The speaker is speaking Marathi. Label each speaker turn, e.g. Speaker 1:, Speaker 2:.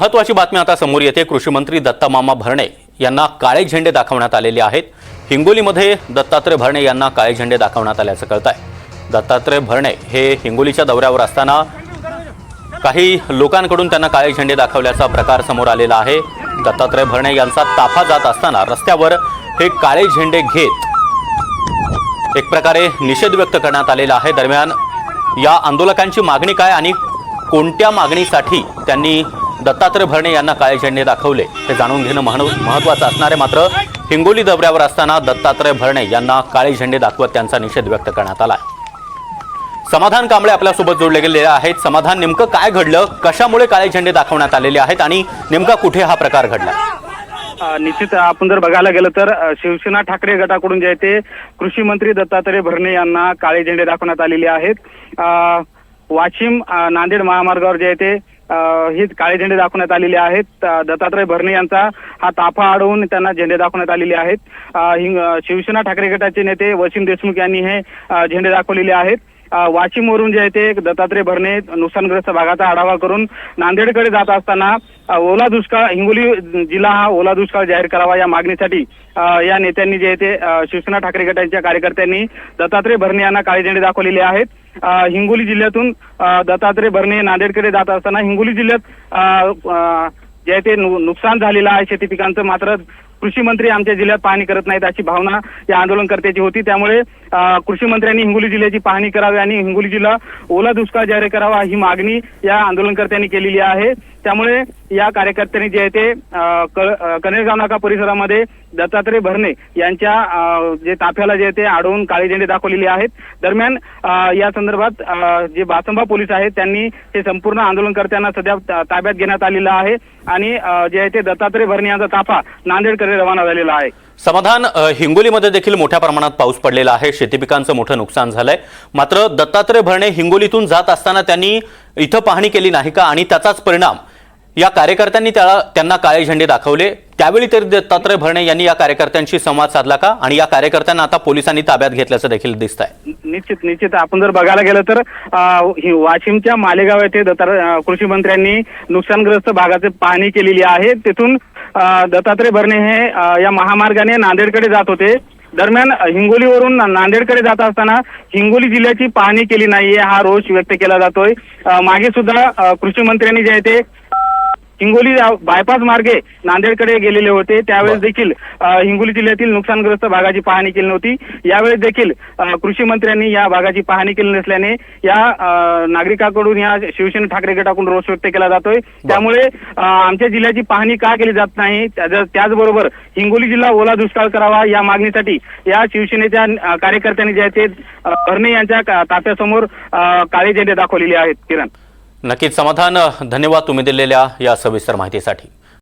Speaker 1: महत्वाची बातमी आता समोर येते. कृषी मंत्री दत्तामामा भरणे यांना काळे झेंडे दाखवण्यात आलेले आहेत. हिंगोलीमध्ये दत्तात्रय भरणे यांना काळे झेंडे दाखवण्यात आल्याचं कळत आहे दत्तात्रय भरणे हे हिंगोलीच्या दौऱ्यावर असताना काही लोकांकडून त्यांना काळे झेंडे दाखवल्याचा प्रकार समोर आलेला आहे. दत्तात्रय भरणे यांचा ताफा जात असताना रस्त्यावर हे काळे झेंडे घेत एक प्रकारे निषेध व्यक्त करण्यात आलेला आहे. दरम्यान या आंदोलकांची मागणी काय आणि कोणत्या मागणीसाठी त्यांनी दत्तात्रय भरणे यांना काळे झेंडे दाखवले. हे जाणून घेणं महन महत्त्वाचं असणार आहे. मात्र हिंगोली दौऱ्यावर असताना दत्तात्रय भरणे यांना काळे झेंडे दाखवत त्यांचा निषेध व्यक्त करण्यात आला समाधान कांबळे आपल्यासोबत जोडले गेलेले आहेत. समाधान नेमकं काय घडलं? कशामुळे काळे झेंडे दाखवण्यात आलेले आहेत? आणि नेमका कुठे हा प्रकार घडला?
Speaker 2: निश्चित आपण जर बघायला गेलं तर शिवसेना ठाकरे गटाकडून जे आहे ते कृषी मंत्री दत्तात्रय भरणे यांना काळे झेंडे दाखवण्यात आलेले आहेत. वाशिम नांदेड महामार्गावर जे आहे ते हे काळे झेंडे दाखवण्यात आलेले आहेत. दत्तात्रय भरणे यांचा हा ताफा अडवून त्यांना झेंडे दाखवण्यात आलेले आहेत. हिंग शिवसेना ठाकरे गटाचे नेते वसीम देशमुख यांनी हे झेंडे दाखवलेले आहेत. वाशिमवरून जे आहे ते दत्तात्रय भरणे नुकसानग्रस्त भागाचा आढावा करून नांदेडकडे जात असताना ओला दुष्काळ हिंगोली जिल्हा हा ओला दुष्काळ जाहीर करावा या मागणीसाठी या नेत्यांनी जे आहे ते शिवसेना ठाकरे गटांच्या कार्यकर्त्यांनी दत्तात्रय भरणे यांना काळे झेंडे दाखवलेले आहेत. हिंगोली जिल्ह्यातून दत्तात्रय भरणे नांदेडकडे जात असताना हिंगोली जिल्ह्यात अ, जे आहे ते नुकसान झालेलं आहे शेती पिकांचं मात्र कृषी मंत्री आमच्या जिल्ह्यात पाहणी करत नाहीत अशी भावना या आंदोलनकर्त्याची होती. त्यामुळे कृषी मंत्र्यांनी हिंगोली जिल्ह्याची पाहणी करावी आणि हिंगोली जिल्हा ओला दुष्काळ जाहीर करावा ही मागणी या आंदोलनकर्त्यांनी केलेली आहे. त्यामुळे या कार्यकर्त्यांनी जे आहे ते कनेरगाव नाका परिसरामध्ये दत्तात्रय भरणे यांच्या जे ताफ्याला जे आहे ते आढळून काळे झेंडे दाखवलेले आहेत. दरम्यान या संदर्भात जे बासंबा पोलीस आहेत त्यांनी हे संपूर्ण आंदोलनकर्त्यांना सध्या ताब्यात घेण्यात आलेलं आहे. आणि जे आहे ते दत्तात्रय भरणे यांचा ताफा नांदेडकडे रवाना झालेला आहे.
Speaker 1: समाधान हिंगोलीमध्ये देखील मोठ्या प्रमाणात पाऊस पडलेला आहे. शेती पिकांचं मोठं नुकसान झालंय. मात्र दत्तात्रय भरणे हिंगोलीतून जात असताना त्यांनी इथं पाहणी केली नाही का? आणि त्याचाच परिणाम या कार्यकर्त्यांनी त्याला त्यांना काळे झेंडे दाखवले. त्यावेळी तरी दत्तात्रय भरणे यांनी या कार्यकर्त्यांशी संवाद साधला का? आणि या कार्यकर्त्यांना आता पोलिसांनी ताब्यात घेतल्याचं देखील दिसत आहे
Speaker 2: निश्चित निश्चित. आपण जर बघायला गेलं तर वाशिमच्या मालेगाव येथे दत्ता कृषी मंत्र्यांनी नुकसानग्रस्त भागाची पाहणी केलेली आहे. तिथून दत्तात्रय भरणे हे या महामार्गाने नांदेडकडे जात होते. दरम्यान हिंगोलीवरून नांदेडकडे जात असताना हिंगोली जिल्ह्याची पाहणी केली नाहीये हा रोष व्यक्त केला जातोय. मागे सुद्धा कृषी मंत्र्यांनी जे आहे ते हिंगोली बायपास मार्गे नांदेडकडे गेलेले होते. त्यावेळेस. देखील हिंगोली जिल्ह्यातील नुकसानग्रस्त भागाची पाहणी केली नव्हती. यावेळेस देखील कृषी मंत्र्यांनी या भागाची पाहणी केली नसल्याने या नागरिकांकडून या शिवसेना ठाकरे गटाकडून रोष व्यक्त केला जातोय. त्यामुळे आमच्या जिल्ह्याची पाहणी का केली जात नाही? त्या- त्याचबरोबर हिंगोली जिल्हा ओला दुष्काळ करावा या मागणीसाठी या शिवसेनेच्या कार्यकर्त्यांनी जे आहे ते भरणे यांच्या ताफ्यासमोर काळे झेंडे दाखवलेले आहेत. किरण.
Speaker 1: नक्कीच समाधान धन्यवाद तुम्ही दिलेल्या या सविस्तर माहितीसाठी.